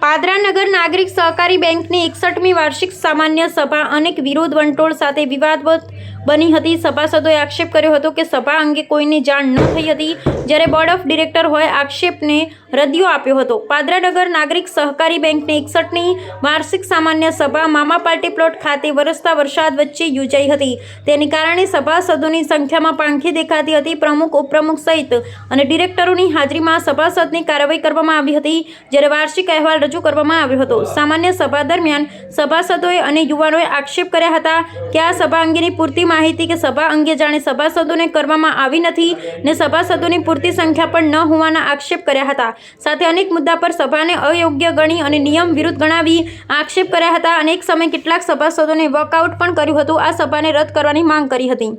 પાદરાનગર નાગરિક સહકારી બેંકની એકસઠમી વાર્ષિક સામાન્ય સભા અનેક વિરોધ વંટોળ સાથે વિવાદવત બની હતી. સભાસદોએ આક્ષેપ કર્યો હતો કે સભા અંગે કોઈની જાણ ન થઈ હતી. જ્યારે બોર્ડ ઓફ ડિરેક્ટર હોય આક્ષેપને રદિયો આપ્યો હતો. પાદરાનગર નાગરિક સહકારી બેંકની એકસઠની વાર્ષિક સામાન્ય સભા મામા પાર્ટી પ્લોટ ખાતે વરસતા વરસાદ વચ્ચે યોજાઈ હતી. તેની કારણે સભાસદોની સંખ્યામાં પાંખી દેખાતી હતી. પ્રમુખ, ઉપપ્રમુખ સહિત અને ડિરેક્ટરોની હાજરીમાં સભાસદની કાર્યવાહી કરવામાં આવી હતી. જ્યારે વાર્ષિક અહેવાલ રજૂ કરવામાં આવ્યો હતો. સામાન્ય સભા દરમિયાન સભાસદોએ અને યુવાનોએ આક્ષેપ કર્યા હતા કે આ સભા અંગેની પૂરતી માહિતી કે સભા અંગે જાણે સભાસદોને કરવામાં આવી નથી ને સભાસદોની પૂરતી સંખ્યા પણ ન હોવાના આક્ષેપ કર્યા હતા. સાથે અનેક મુદ્દા પર સભાને અયોગ્ય ગણી અને નિયમ વિરુદ્ધ ગણાવી આક્ષેપ કર્યા હતા. અને એક સમયે કેટલાક સભાસદોને વોકઆઉટ પણ કર્યું હતું. આ સભાને રદ કરવાની માંગ કરી હતી.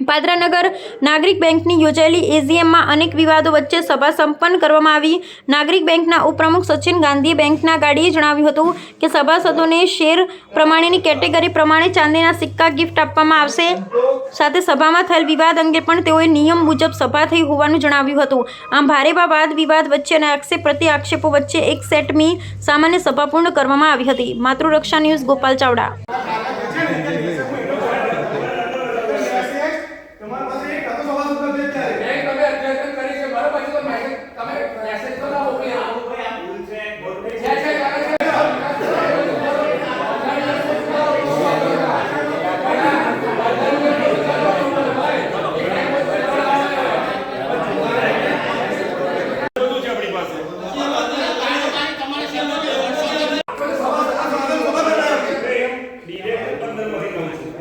પાદરાનગર નાગરિક બેંકની યોજાયેલી એજીએમમાં અનેક વિવાદો વચ્ચે સભા સંપન્ન કરવામાં આવી. નાગરિક બેંકના ઉપપ્રમુખ સચિન ગાંધીએ બેંકના ગાડીએ જણાવ્યું હતું કે સભાસદોને શેર પ્રમાણેની કેટેગરી પ્રમાણે ચાંદીના સિક્કા ગિફ્ટ આપવામાં આવશે. સાથે સભામાં થયેલ વિવાદ અંગે પણ તેઓએ નિયમ મુજબ સભા થઈ હોવાનું જણાવ્યું હતું. આમ ભારે વાદ, વિવાદ વચ્ચે અને આક્ષેપ પ્રતિ આક્ષેપો વચ્ચે એક સેટમી સામાન્ય સભા પૂર્ણ કરવામાં આવી હતી. માતૃરક્ષા ન્યૂઝ ગોપાલ ચાવડા તમારા પાસે એક હતો સવાલ ઉત્તર દે ત્યારે બેંક તમે અધ્યક્ષ કરી છે બરાબર પછી તો મેસેજ તમે મેસેજ તો ના મોકલ્યા છે છે કરે છે મારી માહિતી આવી જશે નિયમ મુજબ આ સભાને તો મંજૂર કરી દીધી નિયમ મુજબ તો કાલ કાલ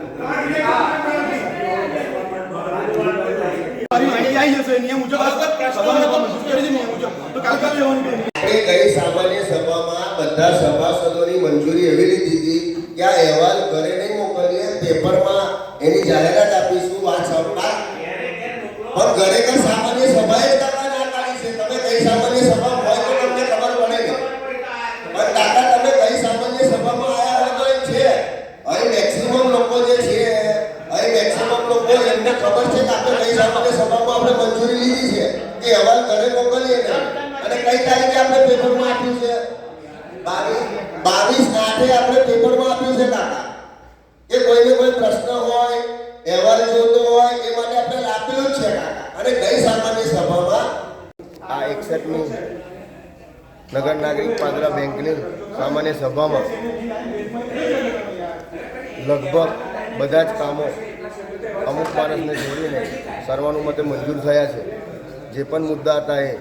લેવાની કોઈ એ ગઈ સામાન્ય સભામાં બધા સભાસદોની મંજૂરી એવી લીધી હતી કે આ અહેવાલ ઘરે નહીં મોકલીએ પેપરમાં એની જાહેરાત આપીશું વાત પણ ઘરે કઈ લોકો ખબર છે કે આપણે કઈ સામાન્ય સભામાં આપણે મંજૂરી લીધી છે. કે અહેવાલ ઘરે મોકલીએ ને. અને કઈ તારીખે આપણે પેપરમાં આપ્યું છે? બાવીસ. બાવીસ આઠે આપણે પેપરમાં આપ્યું છે કાકા. કે કોઈને કોઈ પ્રશ્ન હોય, અહેવાલ જોતો હોય, એ માટે આપણે આપેલું જ છે કાકા. અને ગઈ સામાન્ય સભામાં આ એકસઠમી નગર નાગરિક પાદરા બેંકની સામાન્ય સભામાં લગભગ બધા જ કામો અમુક માણસને જોડીને સર્વાનુમતે મંજૂર થયા છે. જે પણ મુદ્દા હતા એ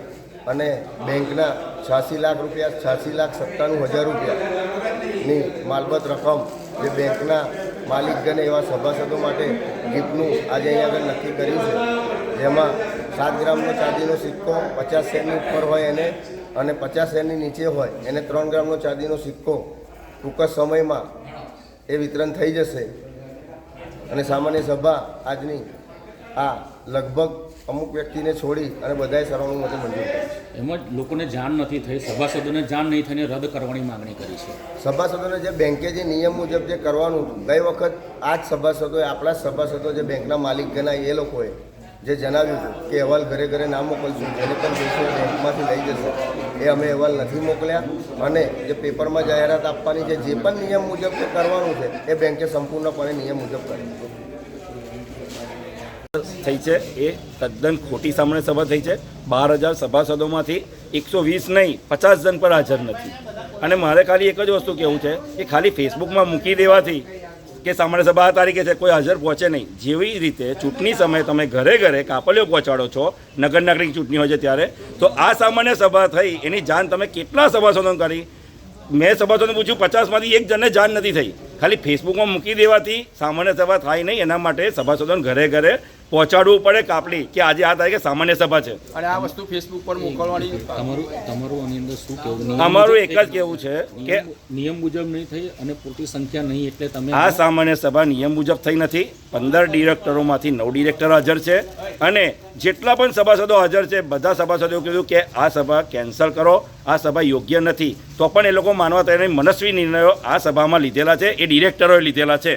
અને બેંકના છ્યાસી લાખ રૂપિયા, છ્યાસી લાખ સત્તાણું હજાર રૂપિયાની માલબત રકમ જે બેંકના માલિકગણે એવા સભાસદો માટે ગિફ્ટનું આજે અહીંયા આગળ નક્કી કર્યું છે. જેમાં સાત ગ્રામનો ચાંદીનો સિક્કો પચાસ શેરની ઉપર હોય એને અને પચાસ શેરની નીચે હોય એને ત્રણ ગ્રામનો ચાંદીનો સિક્કો ટૂંક સમયમાં એ વિતરણ થઈ જશે. અને સામાન્ય સભા આજની આ લગભગ અમુક વ્યક્તિને છોડી અને બધાએ સર્વાનુમતે મંજૂર કરી એમ જ લોકોને જાણ નથી થઈ. સભાસદોને જાણ નહીં થઈને રદ કરવાની માંગણી કરી છે. સભાસદોને જે બેંકે જે નિયમ મુજબ જે કરવાનું હતું ગઈ વખત આ જ સભાસદોએ આપણા સભાસદો જે બેંકના માલિક ગણાય એ લોકોએ જે જણાવ્યું હતું કે અહેવાલ ઘરે ઘરે ના મોકલશું, જેને પણ પૈસો બેંકમાંથી લઈ જશે. એ અમે અહેવાલ નથી મોકલ્યા અને જે પેપરમાં જાહેરાત આપવાની છે, જે પણ નિયમ મુજબ કરવાનું છે, એ બેંકે સંપૂર્ણપણે નિયમ મુજબ કર્યું થઈ છે. એ તદ્દન ખોટી સામાન્ય સભા થઈ છે. બાર હજાર સભાસદોમાંથી એકસો વીસ નહીં, પચાસ જણ પર હાજર નથી. અને મારે ખાલી એક જ વસ્તુ કહેવું છે કે ખાલી ફેસબુકમાં મૂકી દેવાથી કે સામાન્ય સભા તારીખે છે, કોઈ હાજર પહોંચે નહીં. જેવી રીતે ચૂંટણી સમયે તમે ઘરે ઘરે કાપલીઓ પહોંચાડો છો, નગર નાગરિક ચૂંટણી હોય છે ત્યારે, તો આ સામાન્ય સભા થઈ, એની જાણ તમે કેટલા સભાસદો કરી? મેં સભાસદોને પૂછ્યું, પચાસમાંથી એક જણને જાણ નથી થઈ. ખાલી ફેસબુકમાં મૂકી દેવાથી સામાન્ય સભા થાય નહીં, એના માટે સભાસદોને ઘરે ઘરે પહોંચાડવું પડે કાપલી કે આજે આ તારીખે સામાન્ય સભા છે. અને આ વસ્તુ ફેસબુક પર મોકલવાની તમારું તમારું આની અંદર શું કહેવું? અમારું એક જ કહેવું છે કે નિયમ- મુજબ નહીં થઈ અને પૂરતી સંખ્યા નહીં એટલે તમે આ સામાન્ય સભા નિયમ મુજબ થઈ નથી. પંદર ડિરેક્ટરોમાંથી નવ ડિરેક્ટર હાજર છે અને જેટલા પણ સભાસદો હાજર છે બધા સભાસદો કીધું કે આ સભા કેન્સલ કરો આ સભા યોગ્ય નથી. તો પણ એ લોકો માનવા તૈયાર મનસ્વી નિર્ણયો આ સભામાં લીધેલા છે એ ડિરેક્ટરોએ લીધેલા છે.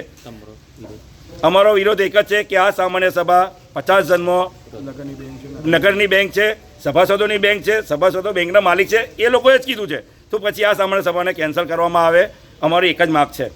અમારો વિરોધ એક જ છે કે આ સામાન્ય સભા પચાસ જન્મો નગરની બેંક છે, સભાસદોની બેંક છે, સભાસદો બેંકના માલિક છે, એ લોકોએ જ કીધું છે. તો પછી આ સામાન્ય સભાને કેન્સલ કરવામાં આવે. અમારી એક જ માગ છે.